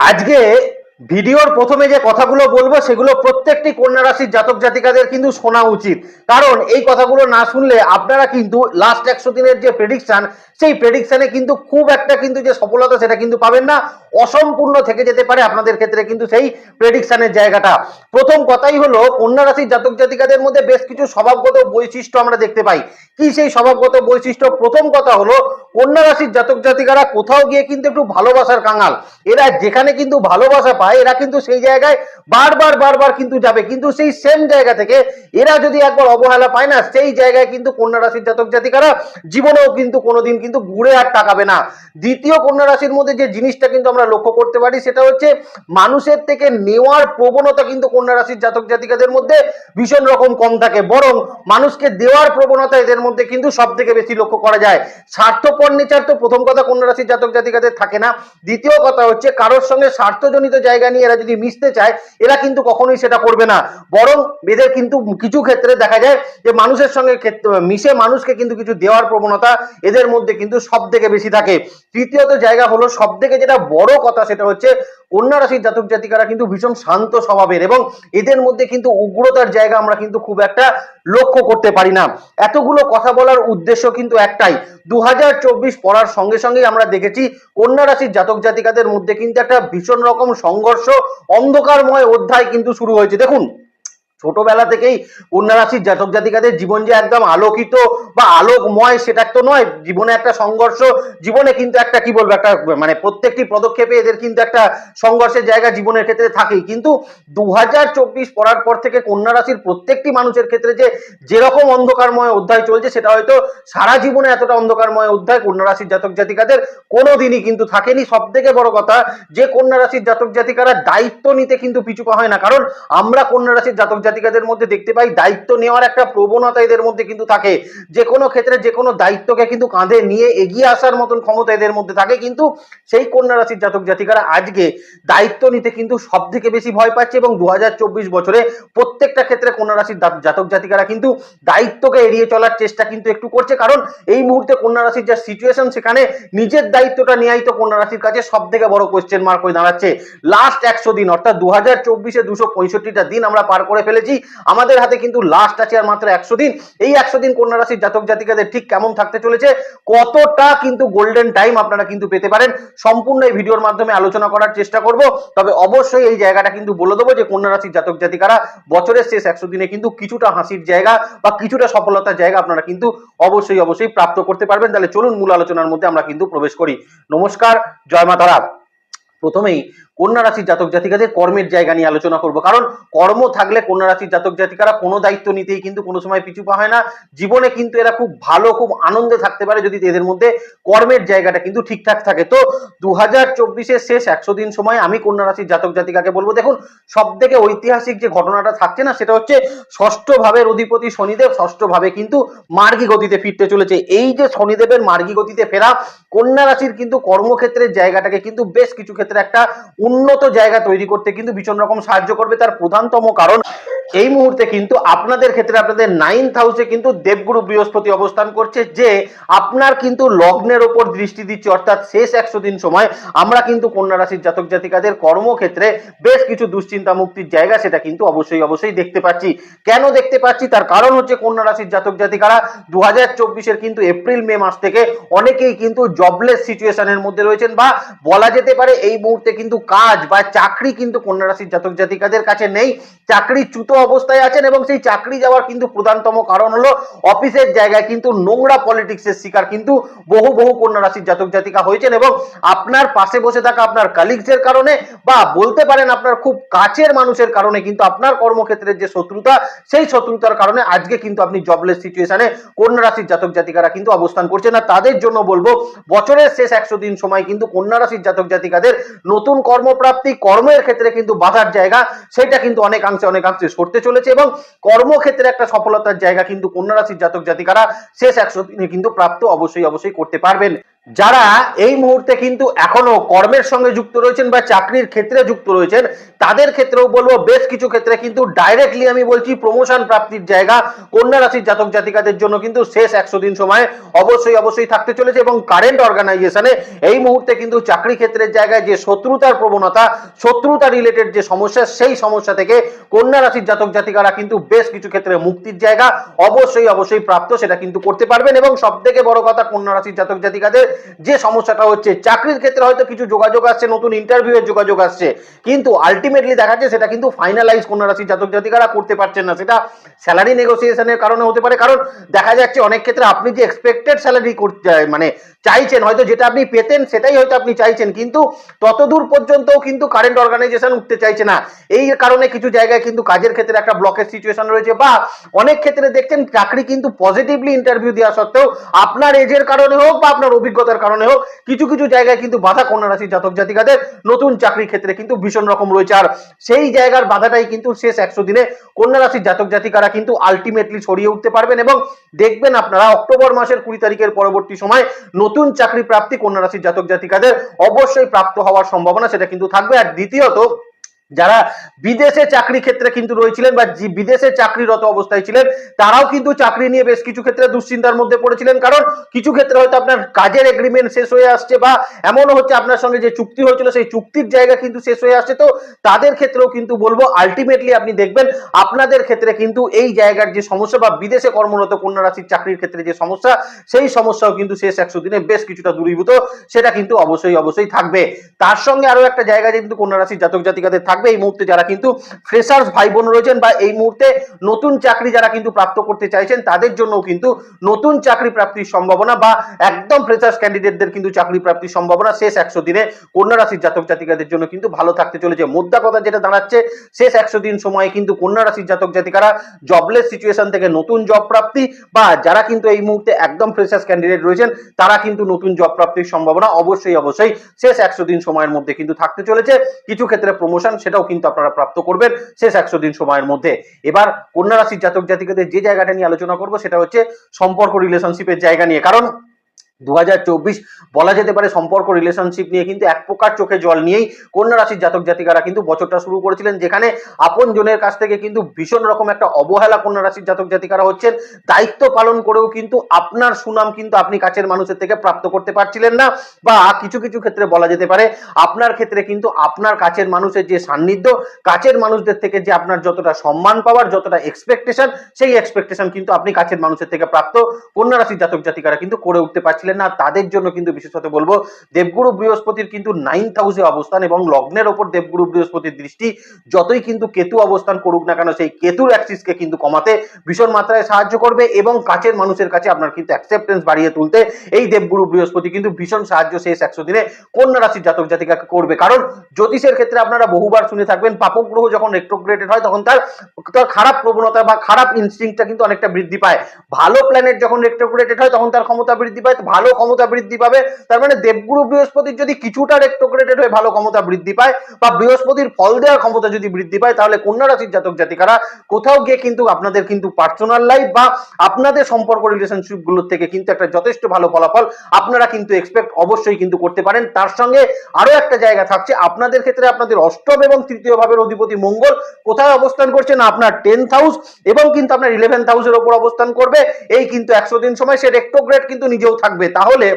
আজকে ভিডিওর প্রথমে যে কথাগুলো বলব, সেগুলো প্রত্যেকটি কন্যা রাশির জাতক জাতিকাদের কিন্তু শোনা উচিত। কারণ এই কথাগুলো না শুনলে আপনারা কিন্তু লাস্ট একশো দিনের যে প্রেডিকশন সেই প্রেডিকশানে কিন্তু খুব একটা কিন্তু যে সফলতা সেটা কিন্তু পাবেন না। অসম্পূর্ণ থেকে যেতে পারে আপনাদের ক্ষেত্রে কিন্তু সেই প্রেডিকশানের জায়গাটা। প্রথম কথাই হলো, কন্যা রাশির জাতক জাতিকাদের মধ্যে বেশ কিছু স্বভাবগত বৈশিষ্ট্য আমরা দেখতে পাই। কি সেই স্বভাবগত বৈশিষ্ট্য? প্রথম কথা হলো, কন্যা রাশির জাতক জাতিকারা কোথাও গিয়ে কিন্তু একটু ভালোবাসার কাঙাল। এরা যেখানে কিন্তু ভালোবাসা পায় এরা কিন্তু সেই জায়গায় বারবার বারবার কিন্তু যাবে। কিন্তু সেই সেম জায়গা থেকে এরা যদি একবার অবহেলা পায় না, সেই জায়গায় কিন্তু কন্যা রাশির জাতক জাতিকারা জীবনেও কিন্তু কোনোদিন কিন্তু ঘুরে আর তাকাবে না। দ্বিতীয় কন্যা রাশির মধ্যে যে জিনিসটা কিন্তু আমরা লক্ষ্য করতে পারি, সেটা হচ্ছে মানুষের থেকে নেওয়ার প্রবণতা কিন্তু কন্যা রাশির জাতক জাতিকাদের মধ্যে ভীষণ রকম কম থাকে। বরং মানুষকে দেওয়ার প্রবণতা এদের মধ্যে কিন্তু সব থেকে বেশি লক্ষ্য করা যায়। স্বার্থপর নেচার তো প্রথম কথা কন্যা রাশির জাতক জাতিকাদের থাকে না। দ্বিতীয় কথা হচ্ছে কারোর সঙ্গে স্বার্থজনিত জায়গা নিয়ে এরা যদি মিশতে চায়, এরা কিন্তু কখনোই সেটা করবে না। বরং এদের কিন্তু কিছু ক্ষেত্রে দেখা যায় যে মানুষের সঙ্গে মিশে মানুষকে কিন্তু কিছু দেওয়ার প্রবণতা এদের মধ্যে কিন্তু সব থেকে বেশি থাকে। তৃতীয়ত জায়গা হলো সব থেকে যেটা বড় কথা সেটা হচ্ছে কন্যা রাশির জাতক জাতিকারা কিন্তু ভীষণ শান্ত স্বভাবের এবং এদের মধ্যে কিন্তু উগ্রতার জায়গা আমরা কিন্তু খুব একটা লক্ষ্য করতে পারি না। এতগুলো কথা বলার উদ্দেশ্য কিন্তু একটাই। দু হাজার চব্বিশ পড়ার সঙ্গে সঙ্গেই আমরা দেখেছি কন্যা রাশির জাতক জাতিকাদের মধ্যে কিন্তু একটা ভীষণ রকম সংঘর্ষ, অন্ধকারময় অধ্যায় কিন্তু শুরু হয়েছে। দেখুন ছোটবেলা থেকেই কন্যা রাশির জাতক জাতিকাদের জীবন যে একদম আলোকিত বা আলোকময় সেটা তো নয়, জীবনে একটা সংঘর্ষ, জীবনে কিন্তু একটা কি বলব, একটা মানে প্রত্যেকটি পদক্ষেপে এদের কিন্তু একটা সংঘর্ষের জায়গা জীবনের ক্ষেত্রে থাকেই। কিন্তু দু পড়ার পর থেকে কন্যা রাশির প্রত্যেকটি মানুষের ক্ষেত্রে যে যেরকম অন্ধকারময় অধ্যায় চলছে, সেটা হয়তো সারা জীবনে এতটা অন্ধকারময় অধ্যায় কন্যা রাশির জাতক জাতিকাদের কোনোদিনই কিন্তু থাকেনি। সব থেকে বড় কথা, যে কন্যা রাশির জাতক জাতিকারা দায়িত্ব নিতে কিন্তু পিছু পা হয় না। কারণ আমরা কন্যা রাশির জাতক জাতিকাদের মধ্যে দেখতে পাই, দায়িত্ব নেওয়ার একটা প্রবণতা এদের মধ্যে কিন্তু থাকে। যে কোনো ক্ষেত্রে যে কোনো দায়িত্বকে কিন্তু কাঁধে নিয়ে এগিয়ে আসার মতন ক্ষমতা এদের মধ্যে থাকে। কিন্তু সেই কন্যা রাশির জাতক জাতিকারা আজকে দায়িত্ব নিতে কিন্তু সব থেকে বেশি ভয় পাচ্ছে এবং দু বছরে প্রত্যেকটা ক্ষেত্রে কন্যা রাশির জাতক জাতিকারা কিন্তু দায়িত্বকে এড়িয়ে চলার চেষ্টা কিন্তু একটু করছে। কারণ এই মুহূর্তে কন্যা রাশির যা সিচুয়েশন সেখানে নিজের দায়িত্বটা নেওয়াই তো কন্যা রাশির কাছে সব থেকে বড় কোয়েশ্চেন মার্ক হয়ে দাঁড়াচ্ছে। লাস্ট একশো দিন, অর্থাৎ দু হাজার চব্বিশে দুশো দিন আমরা পার করে ফেলেছি আমাদের হাতে কিন্তু লাস্ট আছে আর মাত্র একশো দিন। এই একশো দিন কন্যা রাশির জাতক জাতিকাদের ঠিক কেমন থাকতে চলেছে, কতটা কিন্তু গোল্ডেন টাইম আপনারা কিন্তু পেতে পারেন, সম্পূর্ণ এই ভিডিওর মাধ্যমে আলোচনা করার চেষ্টা করব। তবে অবশ্যই এই জায়গাটা কিন্তু বলে দেবো যে, কন্যা রাশির জাতক জাতিকারা বছরের শেষ একশো দিনে কিন্তু কিছুটা হাসির জায়গা বা কিছুটা সফলতার জায়গা আপনারা কিন্তু অবশ্যই অবশ্যই প্রাপ্ত করতে পারবেন। তাহলে চলুন মূল আলোচনার মধ্যে আমরা কিন্তু প্রবেশ করি। নমস্কার, জয় মা তারা। প্রথমেই কন্যা রাশির জাতক জাতিকাদের কর্মের জায়গা নিয়ে আলোচনা করব। কারণ কর্ম থাকলে কন্যা রাশির জাতক জাতিকারা কোনো দায়িত্ব নিতেই কিন্তু কোনো সময় পিছু পা হয় না। জীবনে কিন্তু এরা খুব ভালো, খুব আনন্দে থাকতে পারে যদি এদের মধ্যে কর্মের জায়গাটা কিন্তু ঠিকঠাক থাকে। তো দু হাজার চব্বিশের শেষ একশো দিন সময় আমি কন্যা রাশির জাতক জাতিকাকে বলব। দেখুন সব থেকে ঐতিহাসিক যে ঘটনাটা থাকছে না, সেটা হচ্ছে ষষ্ঠ ভাবের অধিপতি শনিদেব ষষ্ঠ ভাবে কিন্তু মার্গী গতিতে ফিরতে চলেছে। এই যে শনিদেবের মার্গী গতিতে ফেরা, কন্যা রাশির কিন্তু কর্মক্ষেত্রের জায়গাটাকে কিন্তু বেশ কিছু ক্ষেত্রে একটা উন্নত জায়গা তৈরি করতে কিন্তু ভীষণ রকম সাহায্য করবে। তার প্রধানতম কারণ, এই মুহূর্তে কিন্তু আপনাদের ক্ষেত্রে আপনাদের নাইন্থ হাউসে কিন্তু দেবগুরু বৃহস্পতি অবস্থান করছে, যে আপনার কিন্তু লগ্নের ওপর দৃষ্টি দিচ্ছে। অর্থাৎ শেষ একশো দিন সময় আমরা কিন্তু কন্যা রাশির জাতক জাতিকাদের কর্মক্ষেত্রে বেশ কিছু দুশ্চিন্তা মুক্তির জায়গা সেটা কিন্তু অবশ্যই অবশ্যই দেখতে পাচ্ছি। কেন দেখতে পাচ্ছি? তার কারণ হচ্ছে কন্যা রাশির জাতক জাতিকারা দু হাজার কিন্তু এপ্রিল, মে মাস থেকে অনেকেই কিন্তু জবলেস সিচুয়েশনের মধ্যে রয়েছেন বা বলা যেতে পারে এই মুহূর্তে কিন্তু কাজ বা চাকরি কিন্তু কন্যা রাশির জাতক জাতিকাদের কাছে নেই। চাকরি চ্যুত অবস্থায় আছেন এবং সেই চাকরি যাওয়ার কিন্তু প্রধানতম কারণ হলো অফিসের জায়গায় কিন্তু নোংরা পলিটিক্সের শিকার কিন্তু বহু বহু কন্যা রাশির জাতক জাতিকা হয়েছেন এবং আপনার পাশে বসে থাকা আপনার কালিগসের কারণে বা বলতে পারেন আপনার খুব কাছের মানুষের কারণে কিন্তু আপনার কর্মক্ষেত্রের যে শত্রুতা, সেই শত্রুতার কারণে আজকে কিন্তু আপনি জবলেস সিচুয়েশনে কন্যা রাশির জাতক জাতিকারা কিন্তু অবস্থান করছেন। না তাদের জন্য বলব, বছরের শেষ একশো দিন সময় কিন্তু কন্যা রাশির জাতক জাতিকাদের নতুন কর্মপ্রাপ্তি, কর্মের ক্ষেত্রে কিন্তু বাধার জায়গা, সেটা কিন্তু অনেকাংশে অনেকাংশে সরে করতে চলেছে এবং কর্মক্ষেত্রে একটা সফলতার জায়গা কিন্তু কন্যা রাশির জাতক জাতিকারা শেষ একশো দিনে কিন্তু প্রাপ্ত অবশ্যই অবশ্যই করতে পারবেন। যারা এই মুহূর্তে কিন্তু এখনও কর্মের সঙ্গে যুক্ত রয়েছেন বা চাকরির ক্ষেত্রে যুক্ত রয়েছেন, তাদের ক্ষেত্রেও বলব বেশ কিছু ক্ষেত্রে কিন্তু ডাইরেক্টলি আমি বলছি প্রমোশন প্রাপ্তির জায়গা কন্যা রাশির জাতক জাতিকাদের জন্য কিন্তু শেষ একশো দিন সময় অবশ্যই অবশ্যই থাকতে চলেছে এবং কারেন্ট অর্গানাইজেশনে এই মুহূর্তে কিন্তু চাকরি ক্ষেত্রের জায়গায় যে শত্রুতার প্রবণতা শত্রুতা রিলেটেড যে সমস্যা সেই সমস্যা থেকে কন্যা রাশির জাতক জাতিকারা কিন্তু বেশ কিছু ক্ষেত্রে মুক্তির জায়গা, অবশ্যই অবশ্যই প্রাপ্ত, সেটা কিন্তু করতে পারবেন। এবং সব থেকে বড় কথা, কন্যা রাশির জাতক জাতিকাদের যে সমস্যাটা হচ্ছে, চাকরির ক্ষেত্রে হয়তো কিছু যোগাযোগ আসছে, নতুন ইন্টারভিউ এর যোগাযোগ আসছে, কিন্তু আলটিমেটলি দেখা যাচ্ছে সেটা কিন্তু ফাইনালাইজ কন্যা রাশির জাতক জাতিকারা করতে পারছেন না। সেটা স্যালারি নেগোসিয়েশনের কারণে হতে পারে। কারণ দেখা যাচ্ছে অনেক ক্ষেত্রে আপনি যে এক্সপেক্টেড স্যালারি করতে মানে চাইছেন, হয়তো যেটা আপনি পেতেন, সেটাই হয়তো আপনি চাইছেন, কিন্তু ততদূর পর্যন্তও কিন্তু কারেন্ট অর্গানাইজেশন উঠতে চাইছে না। এই কারণে কিছু জায়গায় কিন্তু কাজের ক্ষেত্রে একটা ব্লকের সিচুয়েশন রয়েছে বা অনেক ক্ষেত্রে দেখছেন চাকরি কিন্তু পজিটিভলি ইন্টারভিউ দেওয়া সত্ত্বেও আপনার এজের কারণে হোক বা আপনার অভিজ্ঞতার কারণে হোক, কিছু কিছু জায়গায় কিন্তু বাধা কন্যা রাশির জাতক জাতিকাদের নতুন চাকরির ক্ষেত্রে কিন্তু ভীষণ রকম রয়েছে। আর সেই জায়গার বাধাটাই কিন্তু শেষ একশো দিনে কন্যা রাশির জাতক জাতিকারা কিন্তু আলটিমেটলি সরিয়ে উঠতে পারবেন এবং দেখবেন আপনারা অক্টোবর মাসের কুড়ি তারিখের পরবর্তী সময় নতুন চাকরি প্রাপ্তি কন্যা রাশির জাতক জাতিকাদের অবশ্যই প্রাপ্ত হওয়ার সম্ভাবনা সেটা কিন্তু থাকবে। আর দ্বিতীয়ত যারা বিদেশে চাকরি ক্ষেত্রে কিন্তু রয়েছিলেন বা বিদেশে চাকরিরত অবস্থায় ছিলেন, তারাও কিন্তু চাকরি নিয়ে বেশ কিছু ক্ষেত্রে দুশ্চিন্তার মধ্যে পড়েছিলেন। কারণ কিছু ক্ষেত্রে হয়তো আপনার কাজের এগ্রিমেন্ট শেষ হয়ে আসছে বা এমনও হচ্ছে আপনার সঙ্গে যে চুক্তি হয়েছিল, সেই চুক্তির জায়গা কিন্তু শেষ হয়ে আসছে। তো তাদের ক্ষেত্রেও কিন্তু বলব আলটিমেটলি আপনি দেখবেন আপনাদের ক্ষেত্রে কিন্তু এই জায়গার যে সমস্যা বা বিদেশে কর্মরত কন্যা রাশির চাকরির ক্ষেত্রে যে সমস্যা, সেই সমস্যাও কিন্তু শেষ একশো দিনে বেশ কিছুটা দূরীভূত। সেটা কিন্তু অবশ্যই অবশ্যই থাকবে। তার সঙ্গে আরও একটা জায়গা কিন্তু কন্যা রাশির জাতক জাতিকাদের থাকবে। এই মুহূর্তে যারা কিন্তু ফ্রেশার্স ভাই বোন রয়েছেন বা এই মুহূর্তে নতুন চাকরি যারা কিন্তু প্রাপ্ত করতে চাইছেন, তাদের জন্য কিন্তু নতুন চাকরি প্রাপ্তির সম্ভাবনা বা একদম ফ্রেশার্স ক্যান্ডিডেটদের কিন্তু চাকরি প্রাপ্তির সম্ভাবনা শেষ একশো দিনে কন্যা রাশির জাতক জাতিকাদের জন্য কিন্তু ভালো থাকতে চলেছে। মোদ্দা কথা যেটা দাঁড়াচ্ছে, শেষ একশো দিন সময়ে কিন্তু কন্যা রাশির জাতক জাতিকারা জবলেস সিচুয়েশন থেকে নতুন জব প্রাপ্তি বা যারা কিন্তু এই মুহূর্তে একদম ফ্রেশার্স ক্যান্ডিডেট রয়েছেন, তারা কিন্তু নতুন জব প্রাপ্তির সম্ভাবনা অবশ্যই অবশ্যই শেষ একশো দিন সময়ের মধ্যে কিন্তু থাকতে চলেছে। কিছু ক্ষেত্রে প্রমোশন সেটাও কিন্তু আপনারা প্রাপ্ত করবেন। শেষ একশো দিন সময়ের মধ্যে। এবার কন্যা রাশির জাতক জাতিকাদের যে জায়গাটা নিয়ে আলোচনা করব, সেটা হচ্ছে সম্পর্ক রিলেশনশিপের জায়গা নিয়ে। কারণ দু হাজার চব্বিশ বলা যেতে পারে সম্পর্ক রিলেশনশিপ নিয়ে, কিন্তু এক প্রকার চোখে জল নিয়েই কন্যা রাশির জাতক জাতিকারা কিন্তু বছরটা শুরু করেছিলেন, যেখানে আপন জনের কাছ থেকে কিন্তু ভীষণ রকম একটা অবহেলা কন্যা রাশির জাতক জাতিকারা হচ্ছেন। দায়িত্ব পালন করেও কিন্তু আপনার সুনাম কিন্তু আপনি কাছের মানুষের থেকে প্রাপ্ত করতে পারছিলেন না, বা কিছু কিছু ক্ষেত্রে বলা যেতে পারে আপনার ক্ষেত্রে কিন্তু আপনার কাছের মানুষের যে সান্নিধ্য, কাছের মানুষদের থেকে যে আপনার যতটা সম্মান পাওয়ার, যতটা এক্সপেকটেশন সেই এক্সপেকটেশন কিন্তু আপনি কাছের মানুষের থেকে প্রাপ্ত কন্যা রাশির জাতক জাতিকারা কিন্তু করে উঠতে পারছিলেন না, তাদের জন্য কিন্তু বিশেষত বলব, দেবগুরু বৃহস্পতির কিন্তু নাইন্থ হাউসে অবস্থান এবং লগ্নের ওপর দেবগুরু বৃহস্পতির দৃষ্টি যতই কিন্তু কেতু অবস্থান করুক না কেন, সেই কেতুর অ্যাক্সিসকে কিন্তু কমাতে ভীষণ মাত্রায় সাহায্য করবে এবং কাছের মানুষের কাছে আপনার কিন্তু অ্যাকসেপ্টেন্স বাড়িয়ে তুলতে এই দেবগুরু বৃহস্পতি কিন্তু ভীষণ সাহায্য শেষ একশো দিনে কন্যা রাশির জাতক জাতিকাকে করবে। কারণ জ্যোতিষের ক্ষেত্রে আপনারা বহুবার শুনে থাকবেন পাপক গ্রহ যখন রেট্রোগ্রেটেড হয় তখন তার তার খারাপ প্রবণতা বা খারাপ ইনস্টিংটা কিন্তু অনেকটা বৃদ্ধি পায়। ভালো প্ল্যানেট যখন রেট্রোগ্রেটেড হয় তখন তার ক্ষমতা বৃদ্ধি পায় ভালো ক্ষমতা বৃদ্ধি পাবে, তার মানে দেবগুরু বৃহস্পতির যদি কিছুটা রেট্রোগ্রেটেড হয়ে ভালো ক্ষমতা বৃদ্ধি পায় বা বৃহস্পতির ফল দেওয়ার ক্ষমতা যদি বৃদ্ধি পায়, তাহলে কন্যা রাশির জাতক জাতিকারা কোথাও গিয়ে কিন্তু আপনাদের কিন্তু পার্সোনাল লাইফ বা আপনাদের সম্পর্ক রিলেশনশিপগুলোর থেকে কিন্তু একটা যথেষ্ট ভালো ফলাফল আপনারা কিন্তু এক্সপেক্ট অবশ্যই কিন্তু করতে পারেন। তার সঙ্গে আরও একটা জায়গা থাকছে, আপনাদের ক্ষেত্রে আপনাদের অষ্টম এবং তৃতীয় ভাবের অধিপতি মঙ্গল কোথায় অবস্থান করছে না আপনার টেন্থ হাউস এবং কিন্তু আপনার ইলেভেন্থ হাউসের ওপর অবস্থান করবে, এই কিন্তু একশো দিন সময় সে রেক্টোগ্রেড কিন্তু নিজেও থাকবে। তাহলে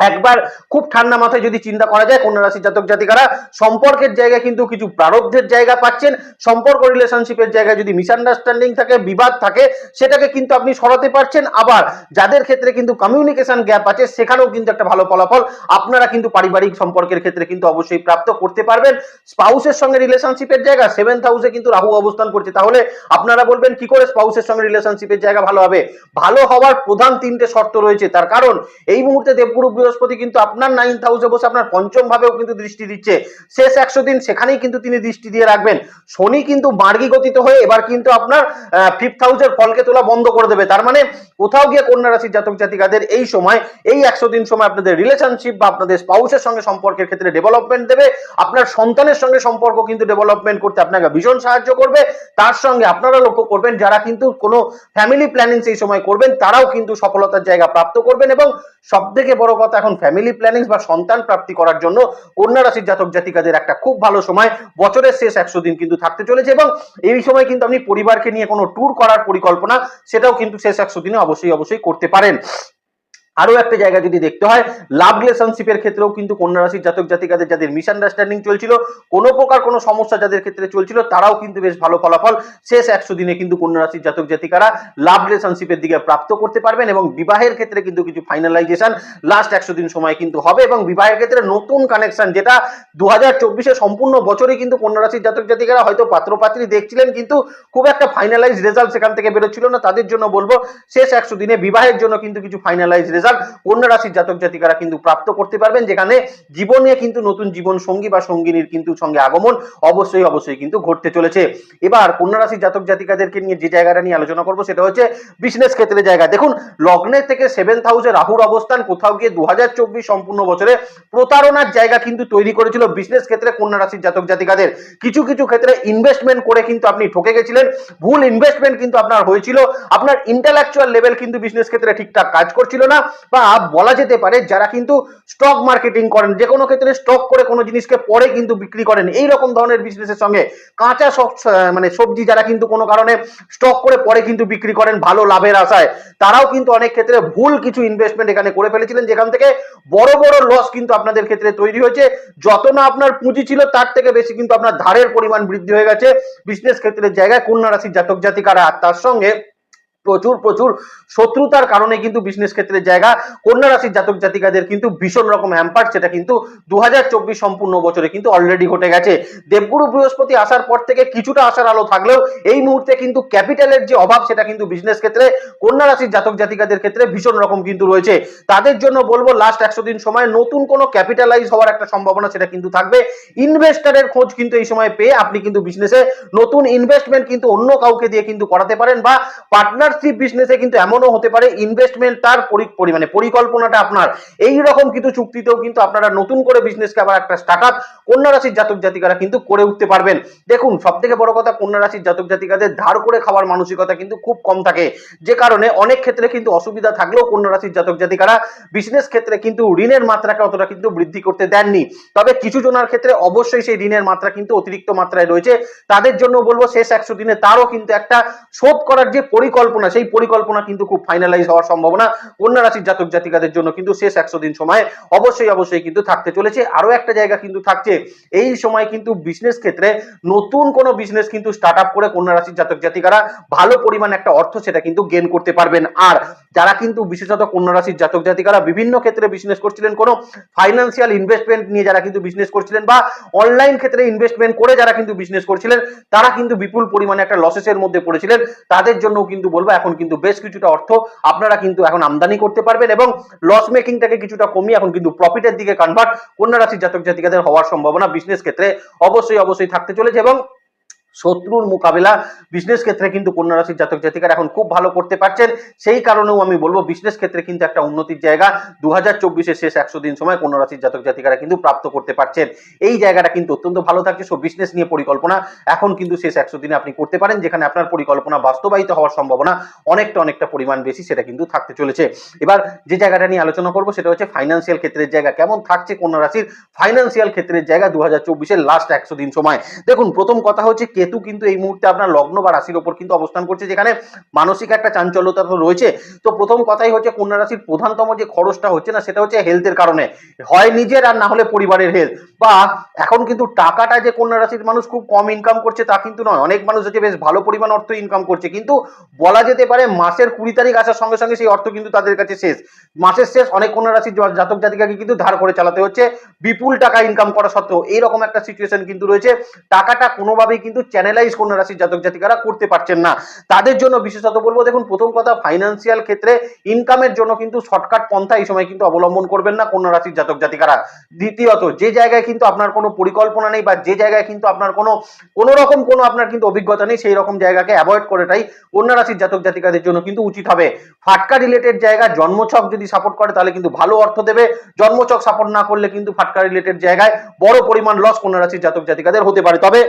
একবার খুব ঠান্ডা মাথায় যদি চিন্তা করা যায়, কন্যা রাশি জাতক জাতিকারা সম্পর্কের জায়গায় কিন্তু কিছু প্রারব্ধের জায়গা পাচ্ছেন, সম্পর্ক রিলেশনশিপের জায়গায় যদি মিসআন্ডারস্ট্যান্ডিং থাকে, বিবাদ থাকে, সেটাকে কিন্তু আপনি সরাতে পারছেন। আবার যাদের ক্ষেত্রে কিন্তু কমিউনিকেশন গ্যাপ আছে, সেখানেও কিন্তু একটা ভালো ফলাফল আপনারা কিন্তু পারিবারিক সম্পর্কের ক্ষেত্রে কিন্তু অবশ্যই প্রাপ্ত করতে পারবেন। স্পাউসের সঙ্গে রিলেশনশিপের জায়গা সেভেন্থ হাউসে কিন্তু রাহু অবস্থান করছে। তাহলে আপনারা বলবেন, কি করে স্পাউসের সঙ্গে রিলেশনশিপের জায়গা ভালো হবে? ভালো হওয়ার প্রধান তিনটে শর্ত রয়েছে। তার কারণ, এই মুহূর্তে দেবগুরু বৃহস্পতি কিন্তু আপনার নাইন্থ হাউসে বসে আপনার পঞ্চম ভাবেও কিন্তু দৃষ্টি দিচ্ছে। শেষ একশো দিন সেখানেই কিন্তু তিনি দৃষ্টি দিয়ে রাখবেন। শনি কিন্তু মার্গী গতিতে হয়ে এবার কিন্তু আপনার ফিফথ হাউসের ফলকে তোলা বন্ধ করে দেবে। তার মানে কোথাও গিয়ে কন্যা রাশির জাতক জাতিকাদের এই সময়, এই একশো দিন সময় আপনাদের রিলেশনশিপ বা আপনাদের স্পাউসের সঙ্গে সম্পর্কের ক্ষেত্রে ডেভেলপমেন্ট দেবে। আপনার সন্তানের সঙ্গে সম্পর্ক কিন্তু ডেভেলপমেন্ট করতে আপনাকে ভীষণ সাহায্য করবে। তার সঙ্গে আপনারা লক্ষ্য করবেন, যারা কিন্তু কোনো ফ্যামিলি প্ল্যানিং সেই সময় করবেন, তারাও কিন্তু সফলতার জায়গা প্রাপ্ত করবেন এবং সব থেকে বড় কথা এখন ফ্যামিলি প্ল্যানিং বা সন্তান প্রাপ্তি করার জন্য কন্যা রাশির জাতক জাতিকাদের একটা খুব ভালো সময়। বছরের শেষ একশো দিন কিন্তু থাকতে চলেছে এবং এই সময় কিন্তু আপনি পরিবারকে নিয়ে কোনো ট্যুর করার পরিকল্পনা, সেটাও কিন্তু শেষ একশো দিনে অবশ্যই অবশ্যই করতে পারেন। আরও একটা জায়গা যদি দেখতে হয় লাভ রিলেশনশিপের ক্ষেত্রেও কিন্তু কন্যা রাশির জাতক জাতিকাদের যাদের মিসআন্ডারস্ট্যান্ডিং চলছিল, কোনো প্রকার কোনো সমস্যা যাদের ক্ষেত্রে চলছিল, তারাও কিন্তু বেশ ভালো ফলাফল শেষ একশো দিনে কিন্তু কন্যা রাশির জাতক জাতিকারা লাভ রিলেশনশিপের দিকে প্রাপ্ত করতে পারবেন এবং বিবাহের ক্ষেত্রে কিন্তু কিছু ফাইনালাইজেশন লাস্ট একশো দিন সময় কিন্তু হবে এবং বিবাহের ক্ষেত্রে নতুন কানেকশন যেটা দু হাজার সম্পূর্ণ বছরে কিন্তু কন্যা রাশির জাতক জাতিকারা হয়তো পাত্রপাত্রী দেখছিলেন কিন্তু খুব একটা ফাইনালাইজ রেজাল্ট সেখান থেকে বেরোচ্ছিল না। তাদের জন্য বলব, শেষ একশো দিনে বিবাহের জন্য কিন্তু কিছু ফাইনালাইজ রেজাল্ট কন্যা রাশির জাতক জাতিকারা কিন্তু প্রাপ্ত করতে পারবেন, যেখানে জীবনে কিন্তু নতুন জীবন সঙ্গী বা সঙ্গিনীর কিন্তু সঙ্গে আগমন অবশ্যই অবশ্যই কিন্তু ঘটতে চলেছে। এবার কন্যা রাশির জাতক জাতিকাদেরকে নিয়ে যে জায়গাটা নিয়ে আলোচনা করব, সেটা হচ্ছে বিজনেস ক্ষেত্রে জায়গা। দেখুন লগ্নের থেকে সেভেন্থ হাউসে রাহুর অবস্থান, কোথাও গিয়ে দু হাজার চব্বিশ সম্পূর্ণ বছরে প্রতারণার জায়গা কিন্তু তৈরি করেছিল বিজনেস ক্ষেত্রে কন্যা রাশির জাতক জাতিকাদের। কিছু কিছু ক্ষেত্রে ইনভেস্টমেন্ট করে কিন্তু আপনি ঠকে গেছিলেন, ভুল ইনভেস্টমেন্ট কিন্তু আপনার হয়েছিল, আপনার ইন্টালেকচুয়াল লেভেল কিন্তু বিজনেস ক্ষেত্রে ঠিকঠাক কাজ করছিল না বা বলা যেতে পারে যারা কিন্তু স্টক মার্কেটিং করেন, যে কোনো ক্ষেত্রে স্টক করে কোনো জিনিসকে পরে কিন্তু বিক্রি করেন, এই রকম ধরনের বিজনেসের সঙ্গে কাঁচা মানে সবজি যারা কিন্তু কোনো কারণে স্টক করে পরে কিন্তু বিক্রি করেন ভালো লাভের আশায়, তারাও কিন্তু অনেক ক্ষেত্রে ভুল কিছু ইনভেস্টমেন্ট এখানে করে ফেলেছিলেন, যেখান থেকে বড় বড় লস কিন্তু আপনাদের ক্ষেত্রে তৈরি হয়েছে। যত না আপনার পুঁজি ছিল, তার থেকে বেশি কিন্তু আপনার ধারের পরিমাণ বৃদ্ধি হয়ে গেছে। বিজনেস ক্ষেত্রের জায়গায় কন্যা রাশির জাতক জাতিকারা আর তার সঙ্গে প্রচুর প্রচুর শত্রুতার কারণে কিন্তু বিজনেস ক্ষেত্রের জায়গা। কন্যা রাশির জাতক জাতিকাদের কিন্তু ভীষণ রকম হ্যাম্পার সেটা কিন্তু দু হাজার চব্বিশ সম্পূর্ণ বছরে কিন্তু অলরেডি ঘটে গেছে। দেবগুরু বৃহস্পতি আসার পর থেকে কিছুটা আসার আলো থাকলেও এই মুহূর্তে কিন্তু ক্যাপিটালের যে অভাব, সেটা কিন্তু বিজনেস ক্ষেত্রে কন্যা রাশির জাতক জাতিকাদের ক্ষেত্রে ভীষণ রকম কিন্তু রয়েছে। তাদের জন্য বলব লাস্ট একশো দিন সময়, নতুন কোনো ক্যাপিটালাইজ হওয়ার একটা সম্ভাবনা সেটা কিন্তু থাকবে। ইনভেস্টারের খোঁজ কিন্তু এই সময় পেয়ে আপনি কিন্তু বিজনেসে নতুন ইনভেস্টমেন্ট কিন্তু অন্য কাউকে দিয়ে কিন্তু করাতে পারেন বা পার্টনারশিপ বিজনেসে কিন্তু এমনও হতে পারে ইনভেস্টমেন্ট তার পরি- পরি- মানে পরিকল্পনাটা আপনার। এই রকম কিছু চুক্তিতেও কিন্তু আপনারা নতুন করে বিজনেসকে আবার একটা স্টার্ট আপ কন্যা রাশির জাতক জাতিকারা কিন্তু করে উঠতে পারবেন। দেখুন সব থেকে বড় কথা কন্যা রাশির জাতক জাতিকাদের ধার করে খাওয়ার মানসিকতা কিন্তু খুব কম থাকে। যে কারণে অনেক ক্ষেত্রে কিন্তু অসুবিধা থাকলেও কন্যা রাশির জাতক জাতিকারা বিজনেস ক্ষেত্রে কিন্তু ঋণের মাত্রাকে অতটা কিন্তু বৃদ্ধি করতে দেননি। তবে কিছু জনের ক্ষেত্রে অবশ্যই সেই ঋণের মাত্রা কিন্তু অতিরিক্ত মাত্রায় রয়েছে। তাদের জন্য বলব, শেষ একশো দিনে তারও কিন্তু একটা শোধ করার যে পরিকল্পনা সেই পরিকল্পনা কিন্তু খুব ফাইনালাইজ হওয়ার সম্ভাবনা কন্যা রাশির জাতক জাতিকাদের জন্য কিন্তু শেষ একশো দিন সময় অবশ্যই অবশ্যই কিন্তু থাকতে চলেছে। আরও একটা জায়গা কিন্তু থাকছে। এই সময় কিন্তু বিজনেস ক্ষেত্রে নতুন কোনো বিজনেস কিন্তু স্টার্ট আপ করে কন্যা রাশির জাতক জাতিকারা ভালো পরিমাণ একটা অর্থ সেটা কিন্তু গেন করতে পারবেন। আর যারা কিন্তু বিশেষত কন্যা রাশির জাতক জাতিকারা বিভিন্ন ক্ষেত্রে বিজনেস করছিলেন, কোনো ফাইন্যান্সিয়াল ইনভেস্টমেন্ট নিয়ে যারা কিন্তু বিজনেস করছিলেন বা অনলাইন ক্ষেত্রে ইনভেস্টমেন্ট করে যারা কিন্তু বিজনেস করছিলেন, তারা কিন্তু বিপুল পরিমাণে একটা লসেসের মধ্যে পড়েছিলেন। তাদের জন্য কিন্তু বলব, এখন কিন্তু বেশ কিছুটা অর্থ আপনারা কিন্তু এখন আমদানি করতে পারবেন এবং লস মেকিংটাকে কিছুটা কমিয়ে এখন কিন্তু প্রফিটের দিকে কনভার্ট কন্যা রাশির জাতক জাতিকাদের হওয়ার সম্ভাবনা বিজনেস ক্ষেত্রে অবশ্যই অবশ্যই থাকতে চলেছে এবং শত্রুর মোকাবেলা। বিজনেস ক্ষেত্রে কিন্তু কন্যা রাশির জাতক জাতিকারা এখন খুব ভালো করতে পারছেন। সেই কারণেও আমি বলব বিজনেস ক্ষেত্রে কিন্তু একটা উন্নতির জায়গা। দু হাজার চব্বিশের শেষ একশো দিন সময় কন্যা রাশির জাতক জাতিকারা কিন্তু প্রাপ্ত করতে পারছেন। এই জায়গাটা কিন্তু অত্যন্ত ভালো থাকছে। সো বিজনেস নিয়ে পরিকল্পনা এখন কিন্তু শেষ একশো দিনে আপনি করতে পারেন, যেখানে আপনার পরিকল্পনা বাস্তবায়িত হওয়ার সম্ভাবনা অনেকটা অনেকটা পরিমাণ বেশি, সেটা কিন্তু থাকতে চলেছে। এবার যে জায়গাটা নিয়ে আলোচনা করব, সেটা হচ্ছে ফাইন্যান্সিয়াল ক্ষেত্রের জায়গা। কেমন থাকছে কন্যা রাশির ফাইন্যান্সিয়াল ক্ষেত্রের জায়গা দু হাজার চব্বিশের লাস্ট একশো দিন সময়। দেখুন, প্রথম কথা হচ্ছে কেতু কিন্তু এই মুহূর্তে আপনার লগ্ন বা রাশির ওপর কিন্তু অবস্থান করছে, যেখানে মানসিক একটা চাঞ্চল্যতা তো রয়েছে। তো প্রথম কথাই হচ্ছে কন্যা রাশির প্রধানতম যে খরচটা হচ্ছে না, সেটা হচ্ছে হেলথের কারণে। হয় নিজের আর না হলে পরিবারের হেলথ বা এখন কিন্তু টাকাটা যে কন্যা রাশির মানুষ খুব কম ইনকাম করছে, তা কিন্তু নয়। অনেক মানুষ হচ্ছে বেশ ভালো পরিমাণ অর্থ ইনকাম করছে। কিন্তু বলা যেতে পারে মাসের কুড়ি তারিখ আসার সঙ্গে সঙ্গে সেই অর্থ কিন্তু তাদের কাছে শেষ। মাসের শেষ অনেক কন্যা রাশির জাতক জাতিকাকে কিন্তু ধার করে চালাতে হচ্ছে। বিপুল টাকা ইনকাম করা সত্ত্বেও এইরকম একটা সিচুয়েশন কিন্তু রয়েছে। টাকাটা কোনোভাবেই কিন্তু চ্যানেলাইজ কন্যা রাশির জাতক জাতিকারা করতে পারছেন না। তাদের জন্য বিশেষত বলব, দেখুন, প্রথম কথা ফাইন্যান্সিয়াল ক্ষেত্রে ইনকামের জন্য কিন্তু শর্টকাট পন্থা এই সময় কিন্তু অবলম্বন করবেন না কন্যা রাশির জাতক জাতিকারা। দ্বিতীয়ত, যে জায়গায় কিন্তু আপনার কোনো পরিকল্পনা নেই বা যে জায়গায় কিন্তু আপনার কোনো কোনো রকম কোনো আপনার কিন্তু অভিজ্ঞতা নেই, সেই রকম জায়গাকে অ্যাভয়েড করেটাই কন্যা রাশির জাতক জাতিকাদের জন্য কিন্তু উচিত হবে। ফাটকা রিলেটেড জায়গা, জন্মছক যদি সাপোর্ট করে, তাহলে কিন্তু ভালো অর্থ দেবে। জন্মছক সাপোর্ট না করলে কিন্তু ফাটকা রিলেটেড জায়গায় বড় পরিমাণ লস কন্যা রাশির জাতক জাতিকাদের হতে পারে। তবে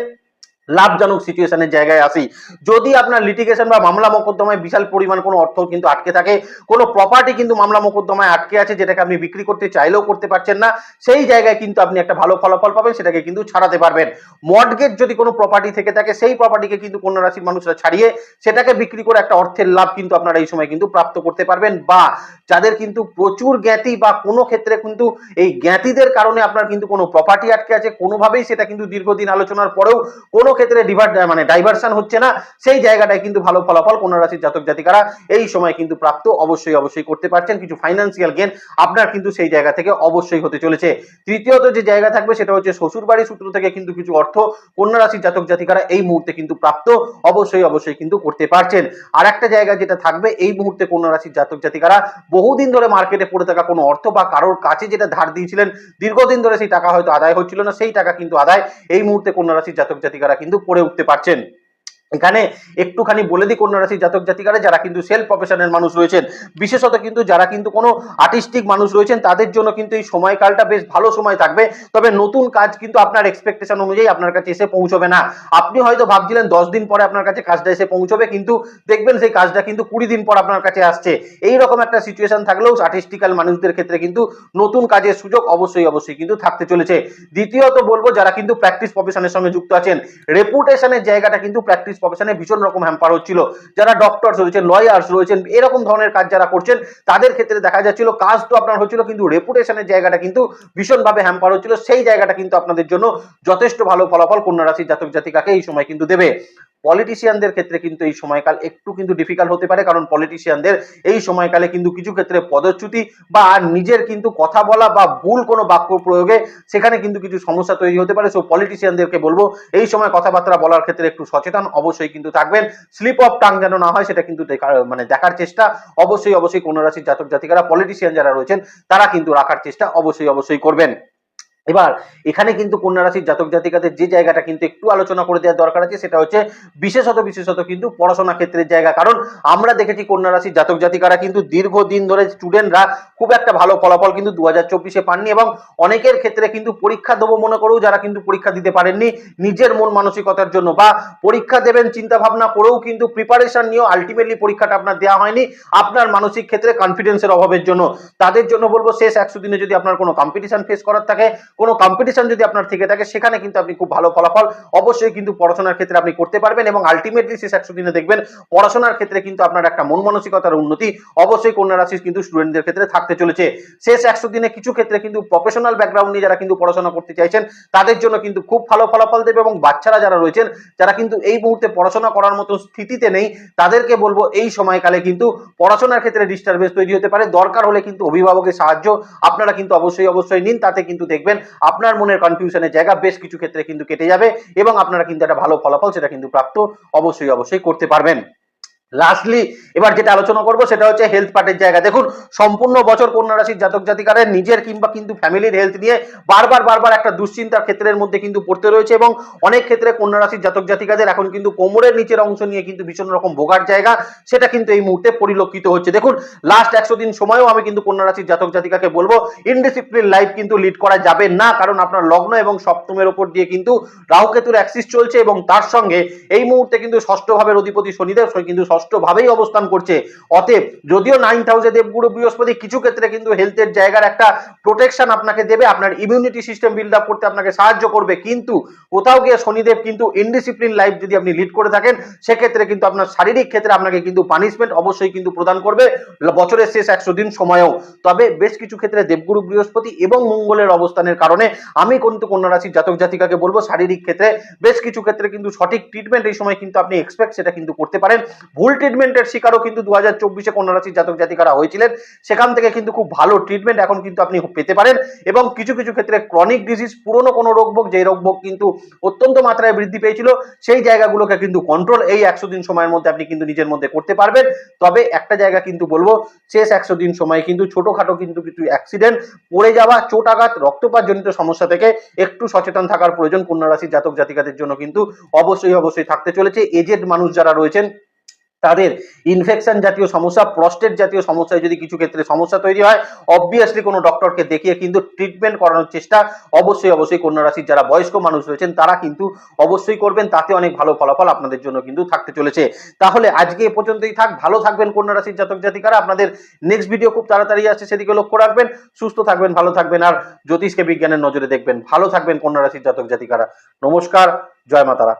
লাভজনক সিচুয়েশনের জায়গায় আসি। যদি আপনার লিটিগেশন বা মামলা মোকদ্দমায় বিশাল পরিমাণ কোনো অর্থ কিন্তু আটকে থাকে, কোনো প্রপার্টি কিন্তু মামলা মোকদ্দমায় আটকে আছে, যেটাকে আপনি বিক্রি করতে চাইলেও করতে পারছেন না, সেই জায়গায় কিন্তু আপনি একটা ভালো ফলাফল পাবেন, সেটাকে কিন্তু ছাড়াতে পারবেন। মর্টগেজ যদি কোনো প্রপার্টি থেকে থাকে, সেই প্রপার্টিকে কিন্তু কোনো রাশির মানুষরা ছাড়িয়ে সেটাকে বিক্রি করে একটা অর্থের লাভ কিন্তু আপনারা এই সময় কিন্তু প্রাপ্ত করতে পারবেন বা যাদের কিন্তু প্রচুর জ্ঞাতি বা কোনো ক্ষেত্রে কিন্তু এই জ্ঞাতিদের কারণে আপনার কিন্তু কোনো প্রপার্টি আটকে আছে, কোনোভাবেই সেটা কিন্তু দীর্ঘদিন আলোচনার পরেও কোনো ক্ষেত্রে ডিভার মানে ডাইভারশন হচ্ছে না। সেই জায়গাটায় কিন্তু ভালো ফলাফল কন্যা রাশির জাতক জাতিকারা এই সময় কিন্তু প্রাপ্ত অবশ্যই অবশ্যই করতে পারছেন। কিছু ফাইন্যান্সিয়াল গেন আপনার কিন্তু সেই জায়গা থেকে অবশ্যই হতে চলেছে। তৃতীয়ত যে জায়গা থাকবে সেটা হচ্ছে শ্বশুর বাড়ি সূত্র থেকে কিন্তু কিছু অর্থ কন্যা রাশির জাতক জাতিকারা এই মুহূর্তে কিন্তু প্রাপ্ত অবশ্যই অবশ্যই কিন্তু করতে পারছেন। আর একটা জায়গা যেটা থাকবে, এই মুহূর্তে কন্যা রাশির জাতক জাতিকারা বহুদিন ধরে মার্কেটে পড়ে থাকা কোনো অর্থ বা কারোর কাছে যেটা ধার দিয়েছিলেন, দীর্ঘদিন ধরে সেই টাকা হয়তো আদায় হচ্ছিল না, সেই টাকা কিন্তু আদায় এই মুহূর্তে কন্যা রাশির জাতক জাতিকারা কিন্তু পড়ে উঠতে পারছেন। এখানে একটুখানি বলে দিই কন্যা রাশি জাতক জাতিকারা, যারা কিন্তু সেলফ প্রফেশনের মানুষ রয়েছেন। বিশেষত কিন্তু যারা কিন্তু কোনো আর্টিস্টিক মানুষ রয়েছেন, তাদের জন্য কিন্তু এই সময়কালটা বেশ ভালো সময় থাকবে। তবে নতুন কাজ কিন্তু আপনার এক্সপেকটেশন অনুযায়ী আপনার কাছে এসে পৌঁছবে না। আপনি হয়তো ভাবছিলেন দশ দিন পরে আপনার কাছে কাজটা এসে পৌঁছবে, কিন্তু দেখবেন সেই কাজটা কিন্তু কুড়ি দিন পর আপনার কাছে আসছে। এই রকম একটা সিচুয়েশন থাকলেও আর্টিস্টিক্যাল মানুষদের ক্ষেত্রে কিন্তু নতুন কাজের সুযোগ অবশ্যই অবশ্যই কিন্তু থাকতে চলেছে। দ্বিতীয়ত বলব, যারা কিন্তু প্র্যাকটিস প্রফেশনের সঙ্গে যুক্ত আছেন রেপুটেশনের জায়গাটা কিন্তু প্র্যাকটিস প্রফেশনে ভীষণ রকম হ্যাম্পার হচ্ছিল। যারা ডক্টরস রয়েছেন লয়ার্স রয়েছেন, এরকম ধরনের কাজ যারা করছেন, তাদের ক্ষেত্রে দেখা যাচ্ছিল কাজ তো আপনার হচ্ছিল, কিন্তু রেপুটেশনের জায়গাটা কিন্তু ভীষণভাবে হ্যাম্পার হচ্ছিল। সেই জায়গাটা কিন্তু আপনাদের জন্য যথেষ্ট ভালো ফলাফল কন্যা রাশির জাতক জাতিকাকে এই সময় কিন্তু দেবে। পলিটিশিয়ানদের ক্ষেত্রে কিন্তু এই সময়কাল একটু কিন্তু ডিফিকাল্ট হতে পারে, কারণ পলিটিশিয়ানদের এই সময়কালে কিন্তু কিছু ক্ষেত্রে পদচ্যুতি বা নিজের কিন্তু কথা বলা বা ভুল কোনো বাক্য প্রয়োগে সেখানে কিন্তু কিছু সমস্যা তৈরি হতে পারে। সো পলিটিশিয়ানদেরকে বলব, এই সময় কথাবার্তা বলার ক্ষেত্রে একটু সচেতন অবশ্যই কিন্তু থাকবেন। স্লিপ অফ টাং যেন না হয়, সেটা কিন্তু মানে দেখার চেষ্টা অবশ্যই অবশ্যই কোনো রাশির জাতক জাতিকারা পলিটিশিয়ান যারা রয়েছেন, তারা কিন্তু রাখার চেষ্টা অবশ্যই অবশ্যই করবেন। এবার এখানে কিন্তু কন্যা রাশির জাতক জাতিকাদের যে জায়গাটা কিন্তু একটু আলোচনা করে দেওয়ার দরকার আছে, সেটা হচ্ছে বিশেষত বিশেষত কিন্তু পড়াশোনা ক্ষেত্রের জায়গা। কারণ আমরা দেখেছি কন্যা রাশির জাতক জাতিকারা কিন্তু দীর্ঘদিন ধরে স্টুডেন্টরা খুব একটা ভালো ফলাফল কিন্তু দু হাজার চব্বিশে পাননি এবং অনেকের ক্ষেত্রে কিন্তু পরীক্ষা দেবো মনে করেও যারা কিন্তু পরীক্ষা দিতে পারেননি, নিজের মন মানসিকতার জন্য বা পরীক্ষা দেবেন চিন্তা ভাবনা করেও কিন্তু প্রিপারেশন নিয়েও আলটিমেটলি পরীক্ষাটা আপনার দেওয়া হয়নি আপনার মানসিক ক্ষেত্রে কনফিডেন্সের অভাবের জন্য। তাদের জন্য বলব শেষ একশো দিনে যদি আপনার কোনো কম্পিটিশন ফেস করার থাকে কোনো কম্পিটিশন যদি আপনার থেকে থাকে, সেখানে কিন্তু আপনি খুব ভালো ফলাফল অবশ্যই কিন্তু পড়াশোনার ক্ষেত্রে আপনি করতে পারবেন এবং আলটিমেটলি শেষ একশো দিনে দেখবেন পড়াশোনার ক্ষেত্রে কিন্তু আপনার একটা মন মানসিকতার উন্নতি অবশ্যই কন্যা রাশির কিন্তু স্টুডেন্টদের ক্ষেত্রে থাকতে চলেছে। শেষ একশো দিনে কিছু ক্ষেত্রে কিন্তু প্রফেশনাল ব্যাকগ্রাউন্ড নিয়ে যারা কিন্তু পড়াশোনা করতে চাইছেন, তাদের জন্য কিন্তু খুব ভালো ফলাফল দেবে এবং বাচ্চারা যারা রয়েছেন, যারা কিন্তু এই মুহূর্তে পড়াশোনা করার মতো স্থিতিতে নেই, তাদেরকে বলব এই সময়কালে কিন্তু পড়াশোনার ক্ষেত্রে ডিস্টারবেন্স তৈরি হতে পারে। দরকার হলে কিন্তু অভিভাবকের সাহায্য আপনারা কিন্তু অবশ্যই অবশ্যই নিন, তাতে কিন্তু দেখবেন আপনার মনের কনফিউশনের জায়গা বেশ কিছু ক্ষেত্রে কিন্তু কেটে যাবে এবং আপনারা কিন্তু একটা ভালো ফলাফল সেটা কিন্তু প্রাপ্ত অবশ্যই অবশ্যই করতে পারবেন। লাস্টলি এবার যেটা আলোচনা করব, সেটা হচ্ছে হেলথ পার্টের জায়গা। দেখুন, সম্পূর্ণ বছর কন্যা রাশির জাতক জাতিকারের নিজের কিংবা কিন্তু ফ্যামিলির হেলথ নিয়ে বারবার বারবার একটা দুশ্চিন্তার ক্ষেত্রের মধ্যে কিন্তু পড়তে রয়েছে এবং অনেক ক্ষেত্রে কন্যা রাশির জাতক জাতিকাদের এখন কিন্তু কোমরের নিচের অংশ নিয়ে কিন্তু ভীষণ রকম ভোগার জায়গা। সেটা কিন্তু এই মুহূর্তে পরিলক্ষিত হচ্ছে। দেখুন লাস্ট একশো দিন সময়ও আমি কিন্তু কন্যা রাশির জাতক জাতিকাকে বলব ইনডিসিপ্লিন লাইফ কিন্তু লিড করা যাবে না, কারণ আপনার লগ্ন এবং সপ্তমের ওপর দিয়ে কিন্তু রাহুকেতুর অ্যাক্সিস চলছে এবং তার সঙ্গে এই মুহূর্তে কিন্তু ষষ্ঠ ভাবের অধিপতি শনিদেব কিন্তু ভাবেই অবস্থান করছে। অতএব যদিও নাইন হাউসে দেবগুরু বৃহস্পতি কিছু ক্ষেত্রে কিন্তু হেলথের জায়গার একটা প্রোটেকশন আপনাকে দেবে, আপনার ইমিউনিটি সিস্টেম বিল্ড আপ করতে আপনাকে সাহায্য করবে, কিন্তু কোথাও গিয়ে শনিদেব কিন্তু ইনডিসিপ্লিন লাইফ যদি আপনি লিড করে থাকেন, সেক্ষেত্রে কিন্তু আপনার শারীরিক ক্ষেত্রে আপনাকে কিন্তু পানিশমেন্ট অবশ্যই কিন্তু প্রদান করবে, বছরের শেষ একশো দিন সময়েও। তবে বেশ কিছু ক্ষেত্রে দেবগুরু বৃহস্পতি এবং মঙ্গলের অবস্থানের কারণে আমি কিন্তু কন্যা রাশির জাতক জাতিকাকে বলব, শারীরিক ক্ষেত্রে বেশ কিছু ক্ষেত্রে কিন্তু সঠিক ট্রিটমেন্ট এই সময় কিন্তু আপনি এক্সপেক্ট সেটা কিন্তু করতে পারেন। ভুল ভুল ট্রিটমেন্টের শিকারও কিন্তু দু হাজার চব্বিশে কন্যা রাশির জাতক জাতিকারা হয়েছিলেন। সেখান থেকে কিন্তু খুব ভালো ট্রিটমেন্ট এখন কিন্তু আপনি পেতে পারেন এবং কিছু কিছু ক্ষেত্রে ক্রনিক ডিজিজ পুরনো কোনো রোগ ভোগ যে রোগ ভোগ কিন্তু অত্যন্ত মাত্রায় বৃদ্ধি পেয়েছিল, সেই জায়গাগুলোকে কিন্তু কন্ট্রোল এই একশো দিন সময়ের মধ্যে আপনি কিন্তু নিজের মধ্যে করতে পারবেন। তবে একটা জায়গা কিন্তু বলব, শেষ একশো দিন সময় কিন্তু ছোটোখাটো কিন্তু কিছু অ্যাক্সিডেন্ট পড়ে যাওয়া, চোট আঘাত, রক্তপাতজনিত সমস্যা থেকে একটু সচেতন থাকার প্রয়োজন কন্যা রাশির জাতক জাতিকাদের জন্য কিন্তু অবশ্যই অবশ্যই থাকতে চলেছে। এজেড মানুষ যারা রয়েছেন তাদের ইনফেকশন জাতীয় সমস্যা প্রস্টেট জাতীয় সমস্যায় যদি কিছু ক্ষেত্রে সমস্যা তৈরি হয় অবভিয়াসলি কোনো ডক্টরকে দেখিয়ে কিন্তু ট্রিটমেন্ট করানোর চেষ্টা অবশ্যই অবশ্যই কন্যা রাশির যারা বয়স্ক মানুষ রয়েছেন, তারা কিন্তু অবশ্যই করবেন, তাতে অনেক ভালো ফলাফল আপনাদের জন্য কিন্তু থাকতে চলেছে। তাহলে আজকে এ পর্যন্তই থাক, ভালো থাকবেন কন্যা রাশির জাতক জাতিকারা, আপনাদের নেক্সট ভিডিও খুব তাড়াতাড়ি আসছে, সেদিকে লক্ষ্য রাখবেন, সুস্থ থাকবেন, ভালো থাকবেন, আর জ্যোতিষকে বিজ্ঞানের নজরে দেখবেন। ভালো থাকবেন কন্যা রাশির জাতক জাতিকারা। নমস্কার, জয় মাতারা।